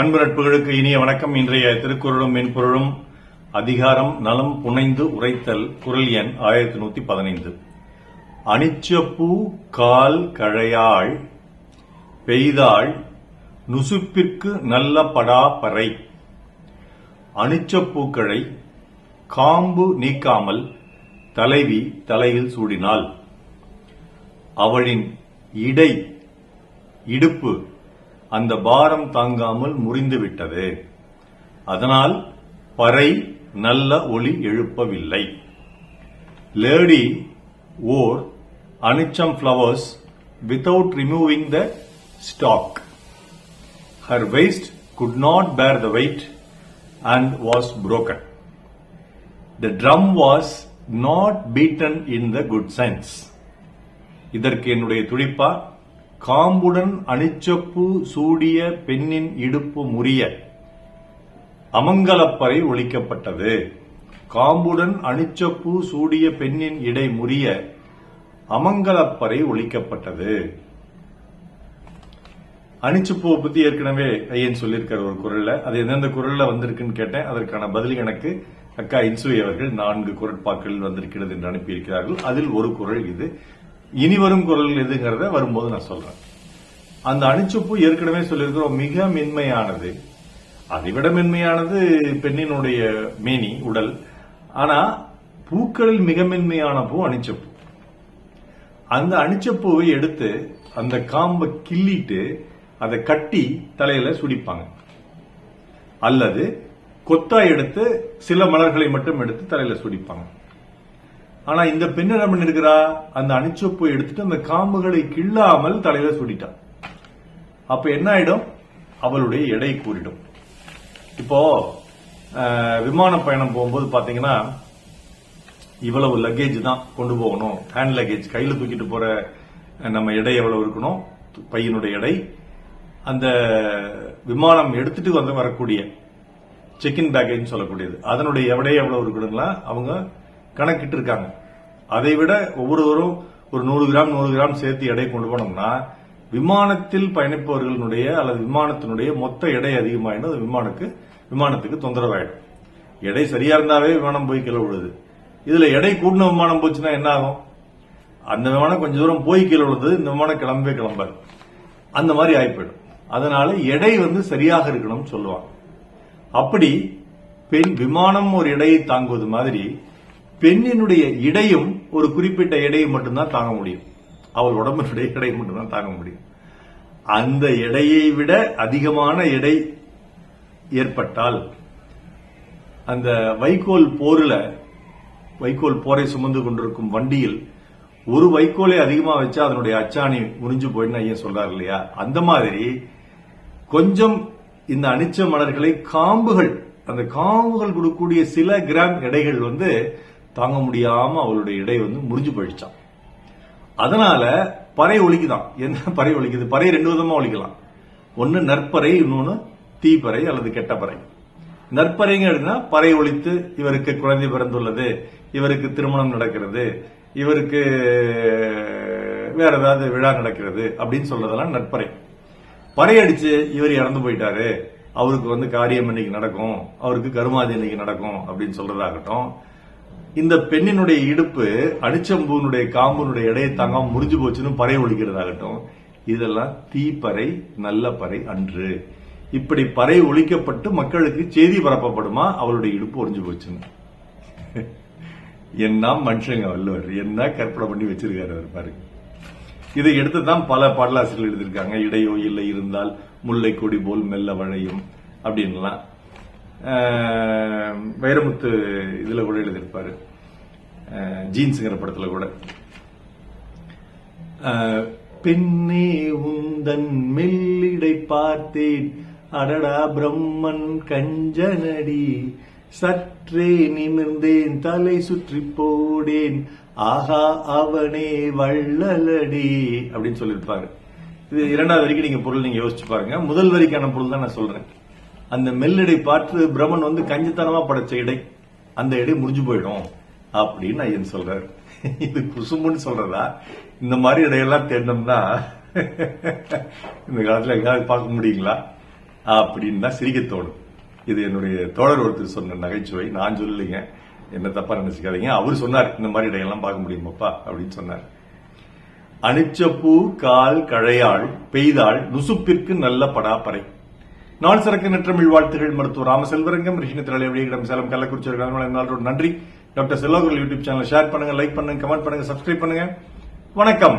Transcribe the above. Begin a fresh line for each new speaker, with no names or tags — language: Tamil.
அன்பு நட்புகளுக்கு இனிய வணக்கம். இன்றைய திருக்குறளும் மென்பொருளும் அதிகாரம் நலம் புனைந்து உரைத்தல் குரல் எண் ஆயிரத்தி நூத்தி பதினைந்து. அனிச்சப்பூ கால் கழையாள் பெய்தாள் நுசுப்பிற்கு நல்ல படாபறை அனிச்சப்பூக்களை காம்பு நீக்காமல் தலைவி தலையில் சூடினாள். அவளின் இடை இடுப்பு அந்த பாரம் தாங்காமல் முறிந்து விட்டது. அதனால் பறை நல்ல ஒளி எழுப்பவில்லை. Lady or anicham flowers without removing the stalk her waist could not bear the weight and was broken the drum was not beaten in the good sense இதற்கு என்னுடைய துடிப்பா? காம்புடன் அணிச்சப்பு சூடிய பெண்ணின் இடுப்பு முறிய அமங்கலப்பறை ஒழிக்கப்பட்டது. காம்புடன் அணிச்சப்பு சூடிய பெண்ணின் இடை முறிய அமங்கலப்பறை ஒழிக்கப்பட்டது. அணிச்சுப்பூவை பத்தி ஏற்கனவே ஐயன் சொல்லியிருக்கார் ஒரு குரல்ல. அது எந்தெந்த குரல்ல வந்திருக்குன்னு கேட்டேன். அதற்கான பதில் எனக்கு அக்கா இன்சுவை அவர்கள் நான்கு குரட்பாக்களில் வந்திருக்கிறது என்று அனுப்பியிருக்கிறார்கள். அதில் ஒரு குரல் இது. இனி வரும் குரல் எதுங்கிறத வரும்போது நான் சொல்றேன். அந்த அணிச்சொப்பு ஏற்கனவே சொல்லியிருக்கிறோம் மிக மென்மையானது. அதைவிட மென்மையானது பெண்ணினுடைய மேனி உடல். ஆனா பூக்களில் மிக மென்மையான பூ அணிச்சப்பூ. அந்த அணிச்சப்பூவை எடுத்து அந்த காம்பை கிள்ளிட்டு அதை கட்டி தலையில சுடிப்பாங்க. அல்லது கொத்தா எடுத்து சில மலர்களை மட்டும் எடுத்து தலையில சுடிப்பாங்க. ஆனா இந்த பெண் என்ன பண்ணிருக்கிறா? அந்த அணிச்சொப்பை எடுத்துட்டு அந்த காம்புகளை கிள்ளாமல் தலையில சுடிட்டான் அப்ப என்ன ஆயிடும்? அவளுடைய எடை கூறிடும். இப்போ விமான பயணம் போகும்போது பாத்தீங்கன்னா இவ்வளவு லக்கேஜ் தான் கொண்டு போகணும். ஹேண்ட் லக்கேஜ் கையில தூக்கிட்டு போற நம்ம எடை எவ்வளவு இருக்கணும்? பையனுடைய எடை. அந்த விமானம் எடுத்துட்டு வந்து வரக்கூடிய செக்இன் பேக்கேஜ் சொல்லக்கூடியது. அதனுடைய எடை எவ்வளவு இருக்கணுங்களா அவங்க கணக்கிட்டு இருக்காங்க அதை விட ஒவ்வொருவரும் ஒரு நூறு கிராம் நூறு கிராம் சேர்த்து எடை கொண்டு போனோம்னா விமானத்தில் பயணிப்பவர்களுடைய அல்லது விமானத்தினுடைய மொத்த எடை அதிகமாயிடும் அது விமானக்கு விமானத்துக்கு தொந்தரவாயிடும். எடை சரியா இருந்தாவே விமானம் போய் கீழே விழுது. இதுல எடை கூடின விமானம் போச்சுன்னா என்ன ஆகும்? அந்த விமானம் கொஞ்சம் தூரம் போய் கீழே விழுது இந்த விமானம் கிளம்பவே கிளம்பாது. அந்த மாதிரி ஆயிப்போயிடும். அதனால எடை வந்து சரியாக இருக்கணும்னு சொல்லுவாங்க. அப்படி பெண் விமானம் ஒரு எடையை தாங்குவது மாதிரி பெண்ணினுடைய இடையும் ஒரு குறிப்பிட்ட எடையை மட்டும்தான் தாங்க முடியும். அவள் உடம்பினுடைய எடை மட்டும்தான் தாங்க முடியும். அந்த எடையை விட அதிகமான எடை ஏற்பட்டால் அந்த வைக்கோல் போரில் வைக்கோல் போரை சுமந்து கொண்டிருக்கும் வண்டியில் ஒரு வைக்கோலை அதிகமாக வச்சா அதனுடைய அச்சாணி முறிஞ்சு போயின்னு ஐயன் சொல்றாரு இல்லையா? அந்த மாதிரி கொஞ்சம் இந்த அனிச்ச மலர்களை காம்புகள் அந்த காம்புகள் கொடுக்கக்கூடிய சில கிராம் எடைகள் வந்து தாங்க முடியாம அவளுடைய இடை வந்து முறிஞ்சு போயிடுச்சான் அதனால பறை ஒழிக்குதான் என்ன பறை ஒழிக்குது பறை ரெண்டு விதமா ஒழிக்கலாம் ஒன்னு நற்பறை இன்னொன்னு தீப்பறை அல்லது கெட்ட பறை நற்பறைங்க பறை ஒழித்து இவருக்கு குழந்தை பிறந்துள்ளது இவருக்கு திருமணம் நடக்கிறது இவருக்கு வேற ஏதாவது விழா நடக்கிறது அப்படின்னு சொல்றதெல்லாம் நற்பறை. பறை அடிச்சு இவர் இறந்து போயிட்டாரு. அவருக்கு வந்து காரியம் இன்னைக்கு நடக்கும். அவருக்கு கருமாதி இன்னைக்கு நடக்கும் அப்படின்னு சொல்றதாகட்டும். இந்த பெண்ணினுடைய இடுப்பு அடிச்சம்பூனுடைய காம்புனுடைய எடையை தாங்காம முறிஞ்சு போச்சுன்னு பறை ஒழிக்கிறதாகட்டும். இதெல்லாம் தீப்பறை நல்ல பறை அன்று. இப்படி பறை ஒழிக்கப்பட்டு மக்களுக்கு செய்தி பரப்பப்படுமா? அவளுடைய இடுப்பு ஒறிஞ்சு போச்சுன்னு. என்ன மனுஷங்க வல்லவர் என்ன கற்பனை பண்ணி வச்சிருக்காரு அவர் பாருங்க இதை எடுத்து தான் பல பாடலாசிரியர்கள் எழுதியிருக்காங்க. இடையோ இல்லை இருந்தால் முல்லை கொடி போல் மெல்ல வளையும் அப்படின்லாம் வைரமுத்து இதுல கூட எழுதியிருப்பாரு. ஜீன்ஸுங்கிற படத்துல கூட. பெண்ணே உந்தன் மெல்லிடை பார்த்தேன். அடடா பிரம்மன் கஞ்சனடி. சற்றே நிமிர்ந்தேன் தலை சுற்றி போடேன். ஆஹா அவனே வள்ளலடி. அப்படின்னு சொல்லியிருப்பாரு. இது இரண்டாவது வரைக்கும் நீங்க பொருள் நீங்க யோசிச்சு பாருங்க. முதல் வரிக்கான பொருள் தான் நான் சொல்றேன். அந்த மெல்லடை பார்த்து பிரம்மன் வந்து கஞ்சித்தனமா படைச்ச இடை அந்த இடை முடிஞ்சு போயிடும் அப்படின்னு ஐயன் சொல்றாரு. இது குசும்புன்னு சொல்றதா? இந்த மாதிரி இடையெல்லாம் தேடினோம்னா இந்த காலத்துல எங்காவது பார்க்க முடியுங்களா? அப்படின்னு தான் சிரிக்க தோணும். இது என்னுடைய தோழர் ஒருத்தர் சொன்ன நகைச்சுவை. நான் சொல்லலைங்க. என்ன தப்பா நினைச்சுக்காதீங்க. அவர் சொன்னார் இந்த மாதிரி இடையெல்லாம் பார்க்க முடியுமாப்பா? அப்படின்னு சொன்னார். அணிச்சப்பூ கால் கழையாள் பெய்தாள் நுசுப்பிற்கு நல்ல படாப்பறை. நாள் சிறக்கு நற்றமிழ் வாழ்த்துகள் மருத்துவர் ராமசெல்வரங்கம் ரிஷினி வெளியிடம் சேலம் கள்ளக்குறிச்சி நன்றி. டாக்டர் செல்லோகர் யூடியூப் சேனல் ஷேர் பண்ணுங்க லைக் பண்ணுங்க கமெண்ட் பண்ணுங்க சப்ஸ்கிரைப் பண்ணுங்க. வணக்கம்.